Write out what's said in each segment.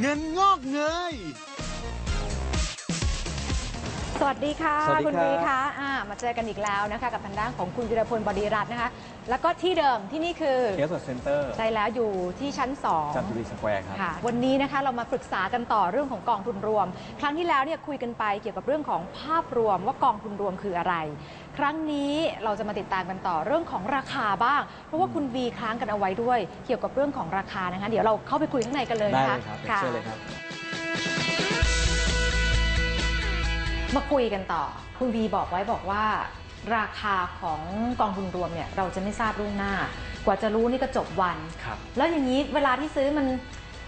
เงินงอกเงย สวัสดีค่ะ สวัสดีคุณครับ วีคะอ่ามาเจอกันอีกแล้วนะคะ กับทางด้านของคุณวิรพลบดีรัตน์นะคะ แล้วก็ที่เดิมที่นี่คือเคสเซ็นเตอร์ใช่แล้วอยู่ที่ชั้นจันทบุรีสแควร์ครับ2ค่ะวันนี้นะคะเรามาปรึกษากันต่อเรื่องของกองทุนรวม ครั้งที่แล้วเนี่ยคุยกันไปเกี่ยวกับเรื่องของภาพรวมว่ากองทุนรวมคืออะไร ครั้งนี้เราจะมาติดตามกันต่อเรื่องของราคาบ้าง เพราะว่าคุณวีค้างกันเอาไว้ด้วย เกี่ยวกับเรื่องของราคานะคะ เดี๋ยวเราเข้าไปคุยข้างในกันเลยได้นะเลคะยครับเชิญเลยครับ มาคุยกันต่อ คุณวีบอกไว้บอกว่า ราคาของกองทุนรวมเนี่ยเราจะไม่ทราบล่วงหน้า กว่าจะรู้นี่ก็จบวัน ครับ แล้วอย่างนี้เวลาที่ซื้อมัน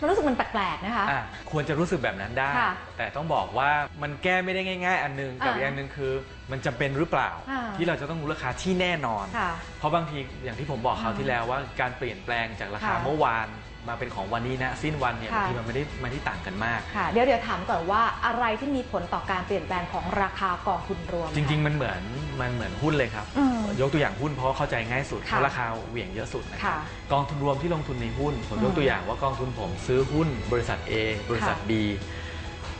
มันรู้สึกมันแปลกๆนะคะ อะควรจะรู้สึกแบบนั้นได้ ค่ะแต่ต้องบอกว่ามันแก้ไม่ได้ง่าย ๆ อันนึงกับอ่าอีกอันนึงคือ มันจำเป็นหรือเปล่า อ่า ที่เราจะต้องรู้ราคาที่แน่นอน ค่ะ เพราะบางทีอย่างที่ผมบอกคราวที่แล้วว่าการเปลี่ยนแปลงจากราคาค่ะเมื่อวาน มาเป็นของวันนี้นะสิ้นวันเนี่ยค่ะบางทีมันไม่ได้ไม่ได้ต่างกันมากค่ะเดี๋ยวเดี๋ยวถามก่อนว่าอะไรที่มีผลต่อการเปลี่ยนแปลงของราคากองทุนรวม จริง ๆ มันเหมือนมันเหมือนหุ้นเลยครับอืมยกตัวอย่างหุ้นเพราะว่าเข้าใจง่ายสุดค่ะเพราะราคาเหวี่ยงเยอะสุดนะครับค่ะกองทุนรวมที่ลงทุนในหุ้นผมอืมยกตัวอย่างว่ากองทุนผมซื้อหุ้น บริษัท A บริษัทค่ะ B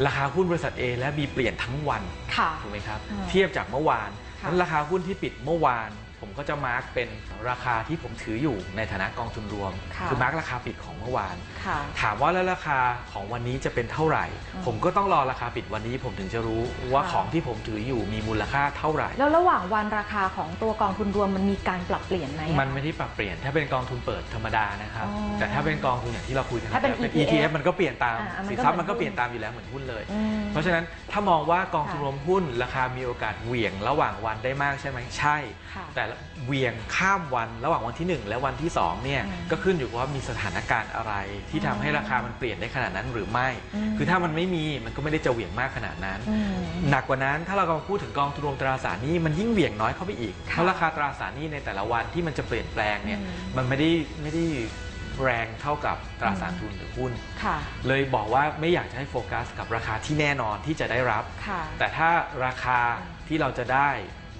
ราคาหุ้นบริษัท A และ B เปลี่ยนทั้งวันค่ะถูกไหมครับอืมเทียบจากเมื่อวานค่ะนั้นราคาหุ้นที่ปิดเมื่อวาน ผมก็จะมาร์กเป็นราคาที่ผมถืออยู่ในฐานะกองทุนรวมค่ะอมาร์กราคาปิดของเมื่อวาน ค่ะถามว่าแล้วราคาของวันนี้จะเป็นเท่าไหร่อืมผมก็ต้องรอราคาปิดวันนี้ผมถึงจะรู้ว่าค่ะ ของที่ผมถืออยู่มีมูลค่าเท่าไหร่ แล้วระหว่างวันราคาของตัวกองทุนรวมมันมีการปรับเปลี่ยนไหมอะ มันไม่ได้ปรับเปลี่ยนถ้าเป็นกองทุนเปิดธรรมดานะครับ อ๋อแต่ถ้าเป็นกองทุนอย่างที่เราคุยกันถ้าเป็นแล้ว ETF ETF มันก็เปลี่ยนตามอ่ามันก็สินทรัพย์เหมืมัอนนก็หุ้นเปลี่ยนตามอยู่แล้วเหมือนหุ้นเลย อืม เพราะฉะนั้นถ้ามองว่ากองทุนค่ะรวมหุ้นราคามีโอกาสเหวี่ยงระหว่างวันได้มากใช่ไหมใช่ ค่ะ แต่เหวี่ยงข้ามวันระหว่างวันที่ 1 และวันที่2เนี่ยอืมก็ขึ้นอยู่กับว่ามีสถานการณ์อะไร ที่ทำให้ราคามันเปลี่ยนได้ขนาดนั้นหรือไม่อืมคือถ้ามันไม่มีมันก็ไม่ได้จะเหวี่ยงมากขนาดนั้นอืมหนักกว่านั้นถ้าเรากำลังพูดถึงกองทุนรวมตราสารหนี้มันยิ่งเหวี่ยงน้อยเข้าไปอีกค่ะเพราะราคาตราสารหนี้ในแต่ละวันที่มันจะเปลี่ยนแปลงเนี่ยอืมมันไม่ได้ไม่ได้แรงเท่ากับตราสารทุนหรือหุ้นค่ะเลยบอกว่าไม่อยากจะให้โฟกัสกับราคาที่แน่นอนที่จะได้รับค่ะแต่ถ้าราคาที่เราจะได้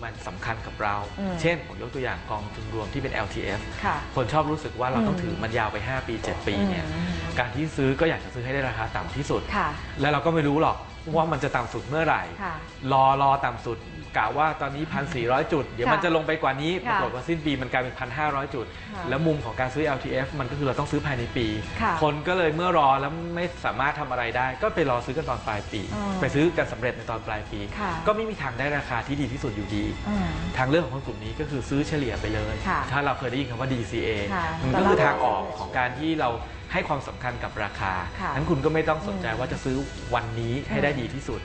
มันสำคัญกับเราอืมเช่นผมยกตัวอย่างกองทุนรวมที่เป็น LTF ค่ะคนชอบรู้สึกว่าเราต้องอืมถือมันยาวไป 5 ปี 7 ปีเนี่ยอืมการที่ซื้อก็อยากจะซื้อให้ได้ราคาต่ำที่สุดค่ะแล้วเราก็ไม่รู้หรอกว่ามันจะต่ำสุดเมื่อไหร่ค่ะรอรอต่ำสุด กะว่าตอนนี้ 1,400 จุด เดี๋ยวค่ะมันจะลงไปกว่านี้ปค่ะรากฏว่าสิ้นปีมันกลายเป็น 1,500 จุดค่ะแล้วมุมของการซื้อ LTF มันก็คือเราต้องซื้อภายในปีค่ะคนก็เลยเมื่อรอแล้วไม่สามารถทำอะไรได้ ก็ไปรอซื้อกันตอนปลายปีอืมไปซื้อกันสำเร็จในตอนปลายปีค่ะก็ไม่มีทางได้ราคาที่ดีที่สุดอยู่ดีอืมทางเลือกของคนกลุ่มนี้ก็คือซื้อเฉลี่ยไปเลยค่ะถ้าเราเคยได้ยินคำว่า DCA ค่ะมันก็คือทางออกของการที่เราให้ความสำคัญกับราคาค่ะนั้นคุณก็ไม่ต้องสนใจอืมว่าจะซื้อวันนี้ให้ได้ดีที่สุด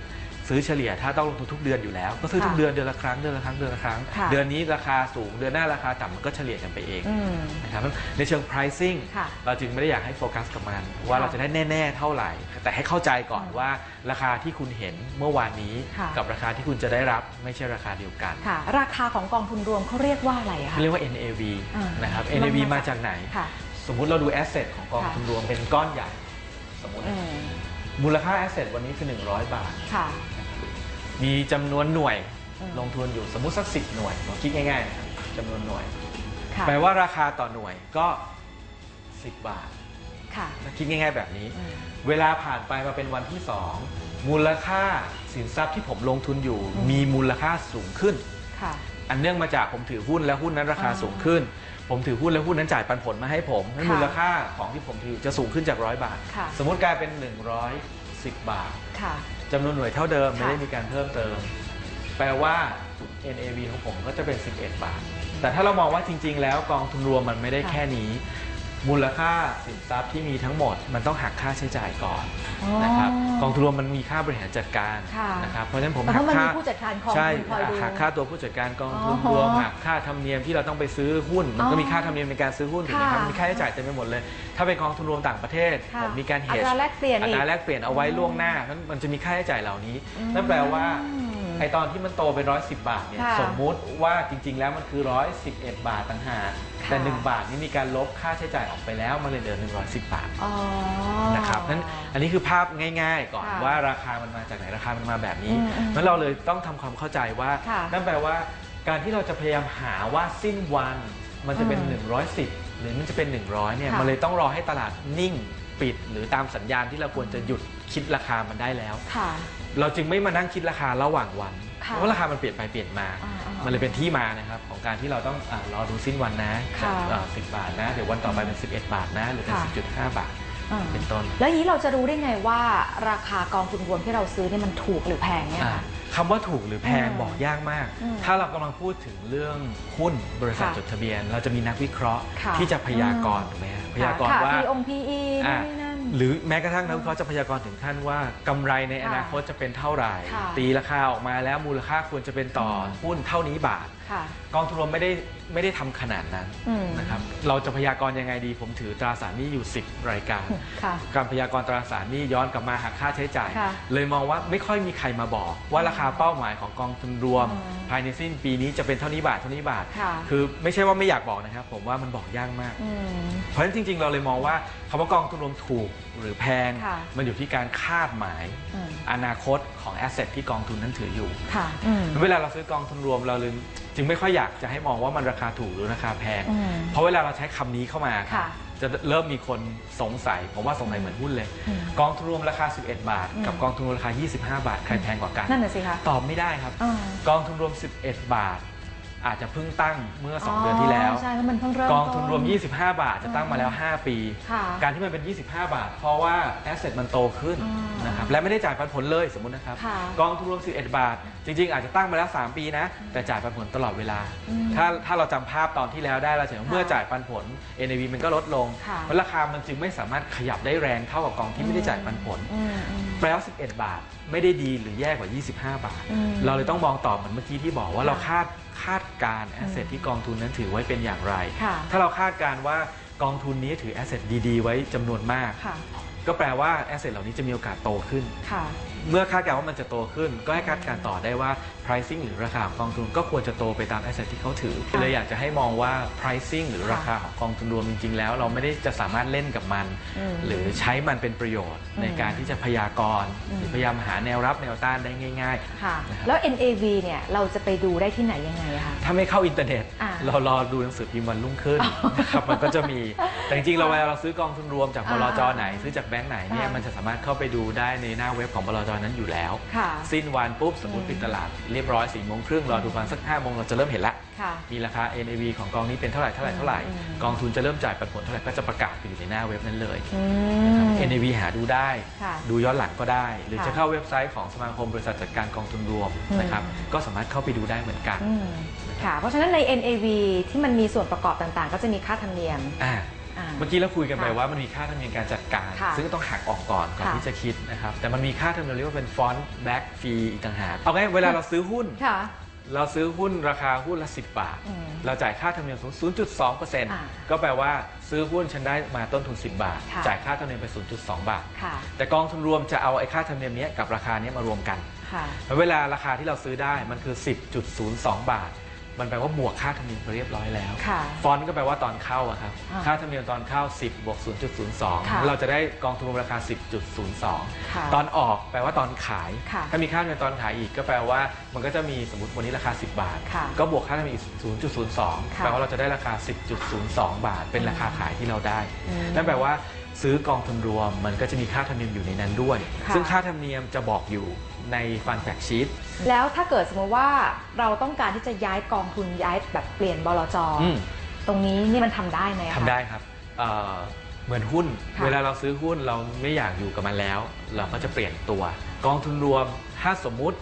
ซื้อเฉลี่ยถ้าต้องลงทุนทุกเดือนอยู่แล้ว ก็ซื้อทุกค่ะเดือนเดือนละครั้งเดือนละครั้งเดือนละครั้ง ค่ะเดือนนี้ราคาสูงเดือนหน้าราคาต่ำมันก็เฉลี่ยกันไปเองอืมนะครับในเชิง pricing ค่ะเราจึงไม่ได้อยากให้โฟกัสกับมัน ว่าเราจะได้แน่ ๆ เท่าไหร่ แต่ให้เข้าใจก่อนอืมว่าราคาที่คุณเห็นเมื่อวานนี้ ค่ะ กับราคาที่คุณจะได้รับไม่ใช่ราคาเดียวกัน ค่ะ ราคาของกองทุนรวมเขาเรียกว่าอะไรอะคะ เรียกว่า NAV อ่าน นะครับมัน NAV มามาจากจากไหน ค่ะ สมมุติเราดู asset ของกองค่ะทุนรวมเป็นก้อนใหญ่ สมมุติอืนะม มูลค่า asset วันนี้คือ 100 บาท ค่ะ มีจำนวนหน่วยอืม ลงทุนอยู่สมมุติสัก 10 หน่วยเราคิดง่ายๆนะครับจำนวนหน่วย ค่ะแปลว่าราคาต่อหน่วยก็ 10 บาทค่ะถ้าคิดง่าย ๆ แบบนี้ อืม เวลาผ่านไปมาเป็นวันที่ 2 มูลค่าสินทรัพย์ที่ผมลงทุนอยู่ อืม มีมูลค่าสูงขึ้น ค่ะ อันเนื่องมาจากผมถือหุ้นแล้วหุ้นนั้นราคาอ๋อสูงขึ้น ผมถือหุ้นแล้วหุ้นนั้นจ่ายปันผลมาให้ผมให้ค่ะมูลค่าของที่ผมถือจะสูงขึ้นจากร้อยบาทค่ะสมมติกลายเป็น 110 บาทค่ะจำนวนหน่วยเท่าเดิมค่ะไม่ได้มีการเพิ่มเติม แปลว่า NAV ของผมก็จะเป็น 11 บาท แต่ถ้าเรามองว่าจริง ๆ แล้วกองทุนรวมมันไม่ได้ค่ะแค่นี้ มูลค่าสินทรัพย์ที่มีทั้งหมด มันต้องหักค่าใช้จ่ายก่อนอ๋อนะครับกองทุนรวมมันมีค่าบริหารจัดการค่ะนะครับเพราะฉะนั้นผมเพหัราะกมันค่ามีผู้จัดการกองใช่ทุนคอยดูหักค่าตัวผู้จัดการกองทุนอ๋อรวมหักค่าธรรมเนียมที่เราต้องไปซื้อหุ้น มันก็อ๋อมีค่าธรรมเนียมในการซื้อหุ้นถูกไหมครับค่ะมีค่าใช้จ่ายเต็มไปหมดเลย ถ้าเป็นกองทุนรวมต่างประเทศค่ะผมมีการอั hedge ตราแลกเปลี่ยนอัอีกตราแลกเปลี่ยนเอาไว้ล่วงหน้านั้นมันจะมีค่าใช้จ่ายเหล่านี้นั่นแปลว่าอืม ไอตอนที่มันโตเป็นร้อยสิบาทเนี่ยค่ะสมมุติว่าจริง ๆ แล้วมันคือร้อยสิบเอ็ดบาทต่างหากแต่ค่ะหนึ่งบาทนี้มีการลบค่าใช้จ่ายออกไปแล้วมันเลยเหลือหนึ่งร้อยสิบบาทอ๋อ นะครับนั้นอันนี้คือภาพง่าย ๆ ก่อนค่ะว่าราคามันมาจากไหนราคามันมาแบบนี้อืมอืมนั้นเราเลยต้องทำความเข้าใจว่า ค่ะนั่นแปลว่าการที่เราจะพยายามหาว่าสิ้นวันมันจะเป็น อืม110 หรือมันจะเป็น 100เนี่ยค่ะ มันเลยต้องรอให้ตลาดนิ่ง ปิด หรือตามสัญญาณที่เราควรจะหยุดคิดราคามันได้แล้ว ค่ะ เราจึงไม่มานั่งคิดราคาระหว่างวัน ค่ะเพราะว่าราคามันเปลี่ยนไปเปลี่ยนมา อ่าๆมันเลยเป็นที่มานะครับของการที่เราต้องอารอดูสิ้นวันนะค่ะสิบบาทนะ เดี๋ยววันต่อไปเป็น 11 บาทนะ หรือเป็น ค่ะสิบจุดห้าบาท อ่าเป็นต้น แล้วอย่างนี้เราจะรู้ได้ไงว่าราคากองทุนรวมที่เราซื้อเนี่ยมันถูกหรือแพงเนี่ยอ่าค่ะ คำว่าถูกหรือแพงอืมบอกยากมากอืมถ้าเรากำลังพูดถึงเรื่องหุ้นบริษัทค่ะจดทะเบียน เราจะมีนักวิเคราะห์ค่ะที่จะพยากรณ์อืมถูกไหมฮะพยากรณ์ค่ะว่า P อง PE นู่อะนนี่นั่นหรือแม้กระทั่งนักวิเคราะห์จะพยากรณ์ถึงขั้นว่ากำไรในอนาคตจะเป็นเท่าไหร่ค่ะตีราคาออกมาแล้วมูลค่าควรจะเป็นต่ออมหุ้นเท่านี้บาท ค่ะ กองทุนรวมไม่ได้ไม่ได้ทำขนาดนั้นอืมนะครับเราจะพยากรณ์ยังไงดี ผมถือตราสารหนี้อยู่ 10 รายการ ค่ะ การพยากรณ์ตราสารหนี้ย้อนกลับมาหักค่าใช้จ่าย ค่ะเลยมองว่าไม่ค่อยมีใครมาบอก ว่าราคาเป้าหมายของกองทุนรวม อืมภายในสิ้นปีนี้จะเป็นเท่านี้บาทเท่านี้บาท ค่ะ คือไม่ใช่ว่าไม่อยากบอกนะครับ ผมว่ามันบอกยากมาก อืม เพราะฉะนั้นจริงๆ เราเลยมองว่าคำว่ากองทุนรวมถูกหรือแพง ค่ะมันอยู่ที่การคาดหมายอืม อนาคตของแอสเซทที่กองทุนนั้นถืออยู่ ค่ะอืม เวลาเราซื้อกองทุนรวมเราเลยจึงไม่ค่อยอยากจะให้มองว่ามันราคาถูกหรือราคาแพง อืมเพราะเวลาเราใช้คำนี้เข้ามา ค่ะจะเริ่มมีคนสงสัย ผมว่าสงสัยเหมือนหุ้นเลย อืมกองทุนรวมราคา 11 บาท อืม กับกองทุนรวมราคา 25 บาท ใครแพงกว่ากัน นั่นน่ะสิคะตอบไม่ได้ครับ อ่ากองทุนรวม 11 บาท อาจจะเพิ่งตั้งเมื่อ 2 เดือนที่แล้ว ใช่เพราะมันเพิ่งเริ่มกองทุนรวมต้25 บาทจะตั้งมาแล้ว 5 ปี ค่ะการที่มันเป็น 25 บาท เพราะว่าแอสเซทมันโตขึ้นอ่านนะครับและไม่ได้จ่ายปันผลเลยสมมุตินะครับค่ะกองทุนรวม 11 บาท จริง ๆ อาจจะตั้งมาแล้ว 3 ปีนะ แต่จ่ายปันผลตลอดเวลา อืมถ้าถ้าเราจำภาพตอนที่แล้วได้เราจะเห็นว่าค่ะเมื่อจ่ายปันผล NAV มันก็ลดลงค่ะ เพราะราคามันจึงไม่สามารถขยับได้แรงเท่ากับกองที่ไม่ได้จ่ายปันผล อืมอืม แปลว่า11 บาท ไม่ได้ดีหรือแย่กว่า 25 บาท อืมเราเลยต้องมองต่อเหมือนเมื่อกี้ที่บอกว่าค่ะเราคาด คาดการแอสเซทอืมที่กองทุนนั้นถือไว้เป็นอย่างไรค่ะถ้าเราคาดการณ์ว่ากองทุนนี้ถือแอสเซทดีๆ ไว้จำนวนมากค่ะก็แปลว่าแอสเซทเหล่านี้จะมีโอกาสโตขึ้นค่ะ เมื่อคาดการณ์ว่ามันจะโตขึ้น ก็ให้คาดการณ์ต่อได้ว่า pricing หรือราคาของกองทุนก็ควรจะโตไปตาม asset ที่เขาถือค่ะเลยอยากจะให้มองว่า pricing หรือค่ะราคาของกองทุนรวมจริงๆแล้ว เราไม่ได้จะสามารถเล่นกับมันอืมหรือใช้มันเป็นประโยชน์อืมในการที่จะพยากรณ์อืมหรือพยายามหาแนวรับแนวต้านได้ง่ายค่ะนะครับแล้ว NAV เนี่ยเราจะไปดูได้ที่ไหนยังไงอะคะๆถ้าไม่เข้าอินเทอร์เน็ตอ่าเรารอดูหนังสือพิมพ์วันรุ่งขึ้นนะครับมันก็จะมีแต่จริงๆเราเวลาเราซื้อกองทุนรวมจากบลจไหน ซื้อจากแบงก์ไหนเนี่ยอ่ามัมันจะสามารถเข้าไปดูได้ในหน้าเว็บของบลจนั้นอยู่แล้ว ค่ะ สิ้นวันปุ๊บสมมติปิดตลาดเรียบร้อย4ี่โมงครึ่งรอดูประมาณสัก5้าโมงเราจะเริ่มเห็นละ ค่ะ มีราคา NAV ของกองนี้เป็นเท่าไหร่เท่าไหร่เท่าไหร่ อืม กองทุนจะเริ่มจ่ายปันผลเท่าไหร่ก็จะประกาศอยู่ในหน้าเว็บนั้นเลย อืนะครับม NAV หาดูได้ ค่ะดูย้อนหลังก็ได้ หรือค่ะจะเข้าเว็บไซต์ของสมาคมบริษัทจัดการกองทุนรวมอืม นะครับ ก็สามารถเข้าไปดูได้เหมือนกัน อืมค่ะ เพราะฉะนั้นใน NAV ที่มันมีส่วนประกอบต่างๆ ก็จะมีค่าธรรมเนียม อ่าอ่า เมื่อกี้เราคุยกันไปค่ะว่ามันมีค่าธรรมเนียมการจัดการ ค่ะซึ่งต้องหักออกก่อนก่อนค่ะที่จะคิดนะครับ แต่มันมีค่าธรรมเนียมเรียกว่าเป็นฟอนต์แบ็กฟรีอีกต่างหากเอาไงเวลาเราซื้อหุ้น ค่ะ เราซื้อหุ้นราคาหุ้นละ 10 บาท อืมเราจ่ายค่าธรรมเนียมสูงอ่า0.2%ก็แปลว่าซื้อหุ้นฉันได้มาต้นทุน 10 บาท ค่ะ จ่ายค่าธรรมเนียมไป 0.2 บาท ค่ะ แต่กองทุนรวมจะเอาไอ้ค่าธรรมเนียมเนี้ยกับราคาเนี้ยมารวมกัน ค่ะแล้วเวลาราคาที่เราซื้อได้มันคือ 10.02 บาท มันแปลว่าบวกค่าธรรมเนียมไปเรียบร้อยแล้ว ค่ะ ฟอนต์ก็แปลว่าตอนเข้าอะครับ อ่าค่าธรรมเนียมตอนเข้า 10บวกค่ะ0.02 เราจะได้กองทุนรวมราคา ค่ะ10.02 ตอนออกแปลว่าตอนขาย ค่ะถ้ามีค่าธรรมเนียมตอนขายอีกก็แปลว่ามันก็จะมีสมมติวันนี้ราคา 10 บาท ค่ะก็บวกค่าธรรมเนียมอีก 0.02 ค่ะแปลว่าเราจะได้ราคา 10.02 บาท เป็นราคาขายที่เราได้ อืมนั่นแปลว่าซื้อกองทุนรวมมันก็จะมีค่าธรรมเนียมอยู่ในนั้นด้วย ค่ะ ซึ่งค่าธรรมเนียมจะบอกอยู่ ในฟันแฟกชีต แล้วถ้าเกิดสมมติว่าเราต้องการที่จะย้ายกองทุนย้ายแบบเปลี่ยนบลจอืม ตรงนี้นี่มันทำได้ไหมคะ ทำได้ครับเอ่อเหมือนหุ้น ค่ะเวลาเราซื้อหุ้นเราไม่อยากอยู่กับมันแล้ว เราก็จะเปลี่ยนตัว กองทุนรวม ถ้าสมมุติ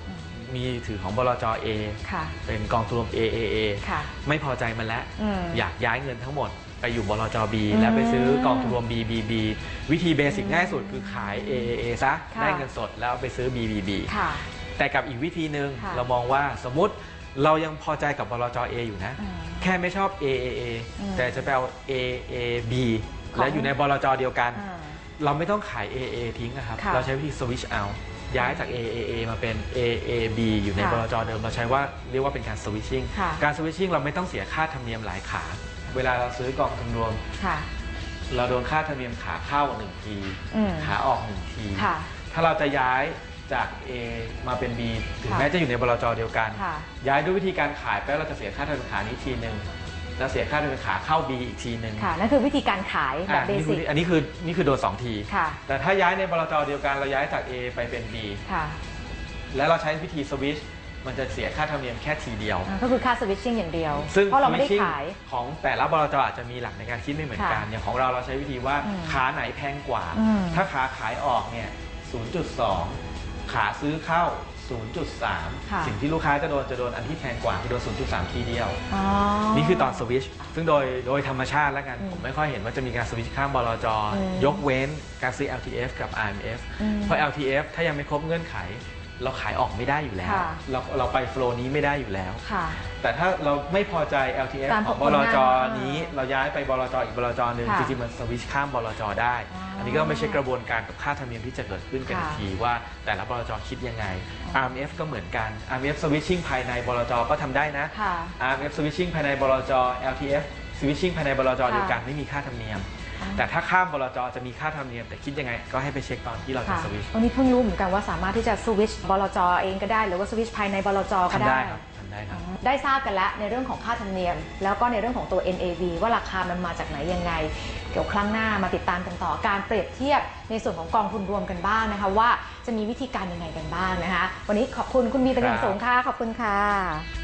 มีถือของบลจ A ค่ะ เป็นกองทุนรวม AAA ค่ะ ไม่พอใจมันแล้วอืมอยากย้ายเงินทั้งหมดไปอยู่บลจ B อืมแล้วไปซื้อกองทุนรวม BBB วิธีเบสิกง่ายสุดคือขาย AAA ซะค่ะ ได้เงินสดแล้วเอาไปซื้อ BBB ค่ะ แต่กับอีกวิธีหนึ่งค่ะเรามองว่าสมมติเรายังพอใจกับบลจ A อยู่นะ อืมแค่ไม่ชอบ AAA อืมแต่จะไปเอา AAB ของ แล้วอยู่ในบลจเดียวกัน อ่า เราไม่ต้องขาย AA ทิ้งนะครับ ค่ะ เราใช้วิธี switch out ย้ายจาก AAA มาเป็น AAB อยู่ในค่ะบลจเดิมเราใช้ว่าเรียกว่าเป็นการ switching ค่ะ การ switching เราไม่ต้องเสียค่าธรรมเนียมหลายขา เวลาเราซื้อกองทุนรวม ค่ะ เราโดนค่าธรรมเนียมขาเข้าหนึ่งทีอืม ขาออกหนึ่งที ค่ะ ถ้าเราจะย้ายจาก A มาเป็น B ถึงค่ะแม้จะอยู่ในบลจเดียวกัน ค่ะย้ายด้วยวิธีการขายแปลว่าเราจะเสียค่าธรรมเนียมขานี้ทีหนึ่ง แล้วเสียค่าธรรมเนียมขาเข้า B อีกทีหนึ่งค่ะนั่นคือวิธีการขายแบบอะเบนี่คืสิอกอันนี้คือนี่คือโดนสองทีค่ะแต่ถ้าย้ายในบลจเดียวกันเราย้ายจาก A ไปเป็น B ค่ะแล้วเราใช้วิธีสวิตชมันจะเสียค่าธรรมเนียมแค่ทีเดียวอ่าก็คือค่าสวิตชิ่งอย่างเดียว ซึ่งเพราะเราไม่ได้ switching ขายของแต่ละบลจอาจจะมีหลักในการคิดไม่เหมือนกันค่ะอย่างของเราเราใช้วิธีว่าอืมขาไหนแพงกว่าอืมถ้าขาขายออกเนี่ย 0.2 ขาซื้อเข้า0.3 สิ่งที่ลูกค้าจะโดนจะโดนอันที่แพงกว่าคือโดน 0.3 ทีเดียว อ๋อ นี่คือตอนสวิตชซึ่งโดยโดยธรรมชาติแล้วกัน อืมผมไม่ค่อยเห็นว่าจะมีการสวิตชข้ามบลจ อืมยกเว้นการซื้อ LTF กับ IMF อืมเพราะ LTF ถ้ายังไม่ครบเงื่อนไข เราขายออกไม่ได้อยู่แล้ว ค่ะเราเราไปโฟลว์นี้ไม่ได้อยู่แล้ว ค่ะ แต่ถ้าเราไม่พอใจ LTF การของผบลลงานจนี้เราย้ายไปบลจอีกบลจหนึ่งค่ะจริงๆมันสวิตชข้ามบลจได้ อ๋ออัอันนี้ก็ไม่ใช่กระบวนการกับค่าธรรมเนียมที่จะเกิดขึ้นกันค่ะอีกทีว่าแต่ละบลจคิดยังไงอ๋อ RMF ก็เหมือนกัน RMF switching ภายในบลจก็ทำได้นะ ค่ะ RMF switching ภายในบลจ LTF switching ภายในบลจค่ะ เดียวกันไม่มีค่าธรรมเนียมอ๋อ แต่ถ้าข้ามบลจจะมีค่าธรรมเนียม แต่คิดยังไงก็ให้ไปเช็คตอนที่เราจะค่ะสวิตชวันนี้เพิ่งรู้เหมือนกันว่าสามารถที่จะสวิตชบลจเองก็ได้ หรือว่าสวิตชภายในบลจก็ทำได้ได้ครับทำได้ครับ ได้ทราบกันแล้วในเรื่องของค่าธรรมเนียม แล้วก็ในเรื่องของตัว NAV ว่าราคามันมาจากไหนยังไง เดี๋ยวครั้งหน้ามาติดตามกันต่อการเปรียบเทียบในส่วนของกองทุนรวมกันบ้างนะคะ ว่าจะมีวิธีการยังไงกันบ้างนะคะ วันนี้ขอบคุณคุณบีเป็นอย่างสูงค่ะขอบคุณค่ะ